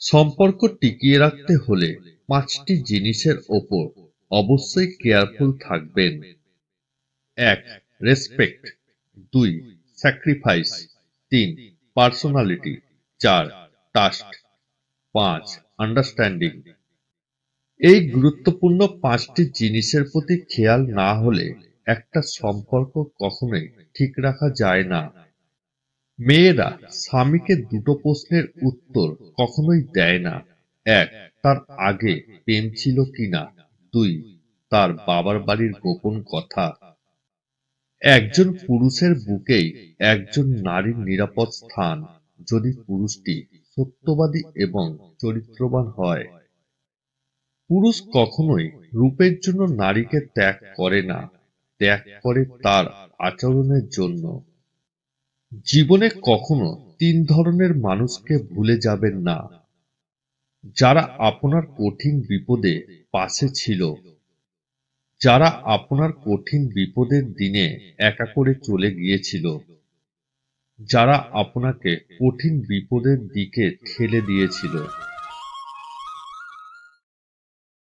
সম্পর্ক টিকিয়ে রাখতে হলে পাঁচটি জিনিসের ওপর অবশ্যই কেয়ারফুল থাকবেন। এক, রেসপেক্ট। দুই, স্যাক্রিফাইস। তিন, পার্সোনালিটি। চার টাস্ট পাঁচ, আন্ডারস্ট্যান্ডিং। এই গুরুত্বপূর্ণ পাঁচটি জিনিসের প্রতি খেয়াল না হলে একটা সম্পর্ক কখনোই ঠিক রাখা যায় না। মেয়েরা স্বামীকে দুটো প্রশ্নের উত্তর কখনোই দেয় না। এক, তার আগে প্রেম ছিল কিনা? দুই, তার বাবার বাড়ির গোপন কথা? একজন পুরুষের বুকেই একজন নারীর নিরাপদ স্থান যদি পুরুষটি সত্যবাদী এবং চরিত্রবান হয়। পুরুষ কখনোই রূপের জন্য নারীকে ত্যাগ করে না। ত্যাগ করে তার আচরণের জন্য। জীবনে কখনো তিন ধরনের মানুষকে ভুলে যাবেন না। যারা আপনার কঠিন বিপদে পাশে ছিল, যারা আপনার কঠিন বিপদের দিনে একা করে চলে গিয়েছিল, যারা আপনাকে কঠিন বিপদের দিকে ঠেলে দিয়েছিল।